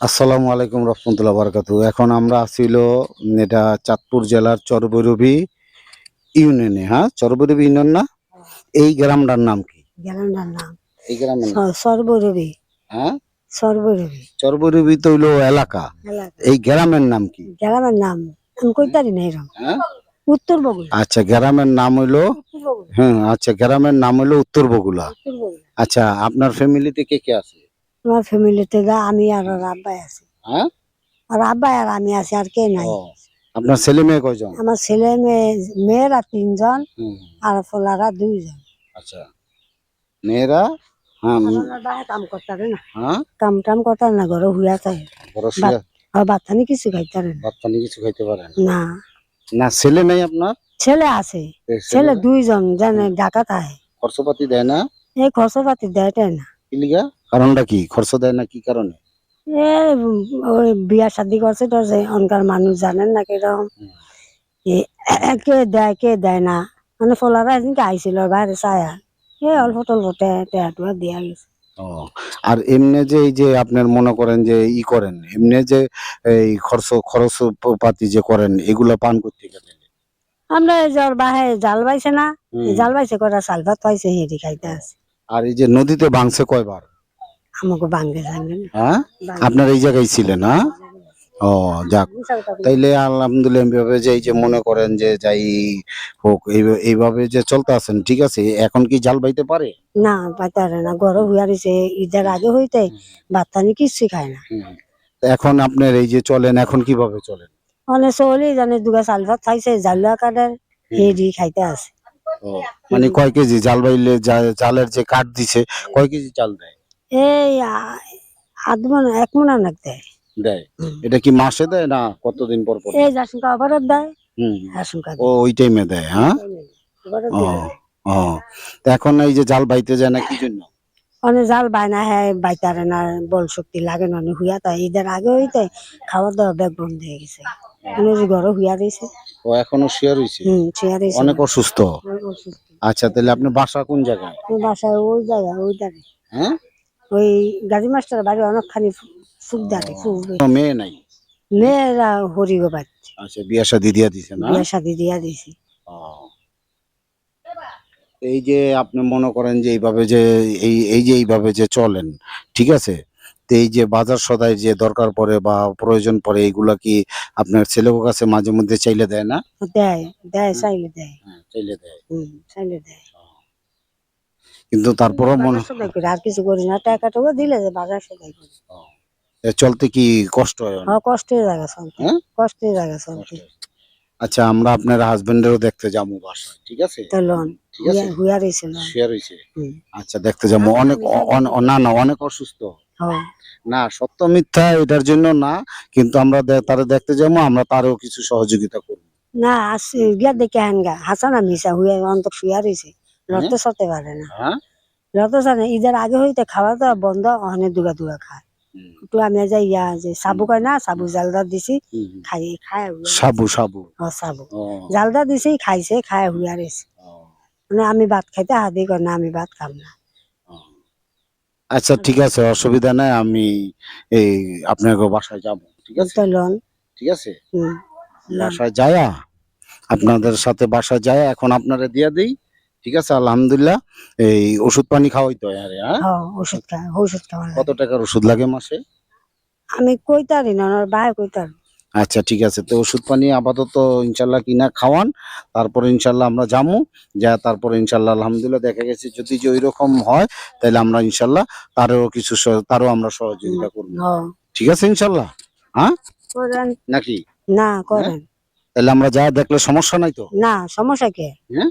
আসসালামু আলাইকুম রহমতুল্লাহ বারকাতু। এখন আমরা আসছিল এটা চাঁদপুর জেলার চরবৈরবী ইউনিয়নে হ্যাঁ? চরবৈরবী ইউনিয়ন না? এই গ্রামটার নাম কি? গ্রামটার নাম এই গ্রামের নাম? স- হ্যাঁ? চরবৈরবী তো হইল এলাকা। এই গ্রামের নাম কি? গ্রামের নাম আমি কইতারি না এরকম। হ্যাঁ? উত্তর আচ্ছা গ্রামের নাম হইল? হ্যাঁ আচ্ছা গ্রামের নাম হইল উত্তর বগুলা আচ্ছা আপনার ফ্যামিলিতে কে কে আছে? আমার ফ্যামিলিতে যা আমি আর ওর আব্বাই আছি। হ্যাঁ? আর আব্বাই আর আমি আছি আর কে নাই? আপনার ছেলে মেয়ে কয়জন? আমার ছেলে মেয়ে মেয়েরা তিনজন আর ফলারা দুইজন। আচ্ছা। মেয়েরা? হ্যাঁ কাম করতারে না। হ্যাঁ? কাম টাম করতার না ঘরে হুয়া বাচ্চানি কিছু খাইতারে না। কিছু খাইতে পারেন না? না। ছেলে নেই আপনার? ছেলে আছে। ছেলে দুইজন জানে ঢাকা থাকে খরচপাতি দেয় না? এই খরচপাতি দেয়টাই না। কারণটা কি? খরচ দেয় না কি কারণে? এ ওই বিয়া শাদি করছে তো যে অনকার মানুষ জানেন না কীরকম? কে দেয় কে দেয় না? মানে ফলারা এদিনকে আইছিল বাইরে চায়া এ অল্প টল্প টেয়াটুয়া দিয়া গেছে। ও আর এমনি যে এই যে আপনার মনে করেন যে ই করেন এমনি যে এই খরচ খরচ পাতি যে করেন এগুলো পান করতে গেলে আমরা এই যে ওর বাহে জাল বাইছে না। জাল বাইছে কটা চাল ভাত পাইছে হেঁটে খাইতে আছে। আর এই যে নদীতে ভাঙছে কয়বার? আমাকে হ্যাঁ? আপনার এই জায়গায় ছিলেন হ্যাঁ? ও যাক। তাইলে আলহামদুলিল্লাহ এইভাবে যে এই যে মনে করেন যে যাই হোক এইভাবে যে চলতে আছেন ঠিক আছে? এখন কি জাল বাইতে পারে? না পাইতারে না। হুয়া রয়েছে ঈদের আগে হইতে বাচ্চানি কিচ্ছু খায় না। এখন আপনার এই যে চলেন এখন কীভাবে চলেন? অনেক চলি জানে দুগা চাল ভাত খাইছে জালুয়া কাঠের হেঁটে খাইতে আছে। মানে কয় কেজি? জাল বাইলে জালের যে কাঠ দিছে কয় কেজি চাল দেয়? এই আধ মন এক মন দেয়। দেয়? এটা কি মাসে দেয় না কতদিন পর পর? এই আশঙ্কা অবরোধ দেয় হুম। আশঙ্কা ও ওই টাইমে দেয় হ্যাঁ? ও ও। এখন এই যে জাল বাইতে যায় না কি জন্য? অনেক জাল বাইনা হ্যাঁ বাইতারে না বল শক্তি লাগে না হুইয়া তাই ঈদের আগে হইতে খাওয়া দাওয়া ব্যাগ বন্ধ হয়ে গেছে। ঘরে হুইয়া দিয়েছে ও এখনও শেয়ার হয়েছে হুম চেয়ার দিয়েছে অনেক অসুস্থ? আচ্ছা তাহলে আপনি বাসা কোন জায়গায়? বাসায় ওই জায়গায় ওই দাঁড়ে হ্যাঁ? ওই গাড়ি মাস্টার বাড়ি অনেকখানি মেয়ে নাই? মেয়েরা আচ্ছা বিয়া শাদি দিয়া দিছে না? বিয়া শাদি দিয়া দিয়েছি ও। এই যে আপনি মনে করেন যে এইভাবে যে এই এই যে এইভাবে যে চলেন ঠিক আছে? তো এই যে বাজার সদাই যে দরকার পড়ে বা প্রয়োজন পড়ে এইগুলা কি আপনার ছেলের কাছে মাঝে মধ্যে চাইলে দেয় না? দেয় দেয় চাইলে দেয়। হ্যাঁ, চাইলে দেয়। চাইলে দেয়। কিন্তু তারপরও মনে সদাই করি আর কিছু করি না টাকা টাকা দিলে যে বাজার সদাই করি। এ চলতে কি কষ্ট হয়? অনেক? হ্যাঁ কষ্টের জায়গা চলতে হ্যাঁ? কষ্টের জায়গা চলতে আচ্ছা আমরা আপনার হাজবেন্ডেরও দেখতে যাব বাসায় ঠিক আছে? তো লোন ঠিক আছে? হুইয়া রয়েছে লোন। শেয়ার হয়েছে হুম। আচ্ছা দেখতে যাব। অনেক অ- অন- না না অনেক অসুস্থ। হ্যাঁ। না সত্য মিথ্যা এটার জন্য না কিন্তু আমরা দে- তারে দেখতে যাব আমরা তারও কিছু সহযোগিতা করব। না আসি গিয়া দেখে আন গা হাসানা মিশা হুইয়া অন্তর শুয়া রয়েছে। লড়তে সরতে পারে না। হ্যাঁ? লড়তে না। ঈদের আগে হইতে খাওয়া দাওয়া বন্ধ অনেক দুগা দুগা খায়। একটু আমি যাই ইয়া যে সাবু কয় না সাবু জালদা দিছি। খাই খায় সাবু সাবু। সাবু। জালদা দিছি খাইছে খায় হুইয়া রয়েছে মানে আমি ভাত খাইতে হাতি কয় না আমি ভাত খাম না। আচ্ছা ঠিক আছে অসুবিধা নাই আমি এই আপনার বাসায় যাব ঠিক আছে? ঠিক আছে? বাসায় যায়া? আপনাদের সাথে বাসায় যায় এখন আপনারা দিয়া দেই। ঠিক আছে আলহামদুলিল্লাহ। এই ওষুধ পানি খাওয়াই তো আরে হ্যাঁ? হ্যাঁ ওষুধ খায় ওষুধ খাওয়া কত টাকার ওষুধ লাগে মাসে? আমি কইতারি না ওনার বাহে কইতার আচ্ছা ঠিক আছে তো ওষুধ পানি আপাতত ইনশাল্লাহ কিনা খাওয়ান তারপরে ইনশাল্লাহ আমরা যাব যা তারপরে ইনশাল্লাহ আলহামদুলিল্লাহ দেখা গেছে যদি যে ওই রকম হয় তাহলে আমরা ইনশাল্লাহ তারও কিছু তারও আমরা সহযোগিতা করব। হ্যাঁ ঠিক আছে ইনশাল্লাহ? করেন। নাকি? না করেন। তাহলে আমরা যা দেখলে সমস্যা নাই তো? না সমস্যা কে? হ্যাঁ?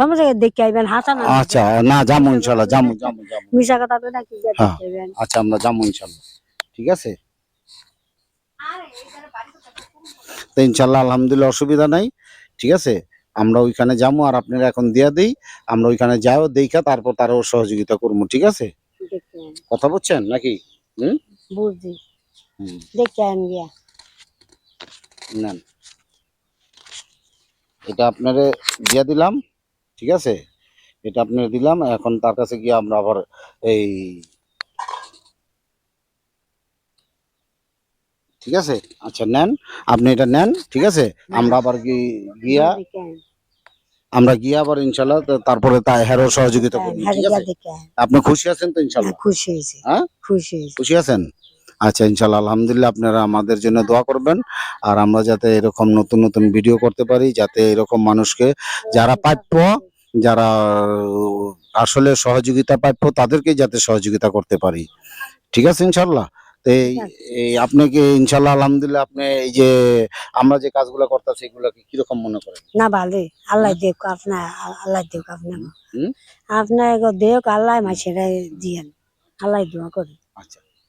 সমস্যা দেখে আইবেন হাসা না আচ্ছা না যাব ইনশাল্লাহ যাব যাব যাব। মিশা কথা তো নাকি হ্যাঁ। দেখে আচ্ছা আমরা যাব ইনশাল্লাহ। ঠিক আছে? তো ইনশাল্লাহ আলহামদুলিল্লাহ অসুবিধা নাই। ঠিক আছে? আমরা ওইখানে যাব আর আপনারা এখন দিয়া দিই। আমরা ওইখানে যাও দেখা তারপর তারও সহযোগিতা করব ঠিক আছে? কথা বলছেন নাকি? বুঝছি। হুম, দেখে গিয়া। নেন। এটা আপনারে দিয়া দিলাম। ঠিক আছে? এটা আপনার দিলাম এখন তার কাছে গিয়ে আমরা আবার এই ঠিক আছে? আচ্ছা নেন আপনি এটা নেন ঠিক আছে? আমরা আবার গিয়া আমরা গিয়ে আবার ইনশাল্লাহ তারপরে তাই হেরো সহযোগিতা করব আপনি খুশি আছেন তো ইনশাল্লাহ? খুশি হ্যাঁ? খুশি খুশি আছেন? আচ্ছা ইনশাল্লাহ আলহামদুলিল্লাহ আপনারা আমাদের জন্য দোয়া করবেন। আর আমরা যাতে এরকম নতুন নতুন ভিডিও করতে পারি যাতে এরকম মানুষকে যারা প্রাপ্য যারা আসলে সহযোগিতা প্রাপ্য তাদেরকে যাতে সহযোগিতা করতে পারি। ঠিক আছে ইনশাল্লাহ? তো এই আপনাকে ইনশাল্লাহ আলহামদুলিল্লাহ আপনি এই যে আমরা যে কাজগুলো করতেছি এগুলোকে কীরকম মনে করেন? না ভালোই আল্লাহ দেখ আপনার আল্লাহ দেখ আপনার? আপনার দেখ আল্লাহ মাসেরা দিয়েন। আল্লাহ দোয়া করি আচ্ছা।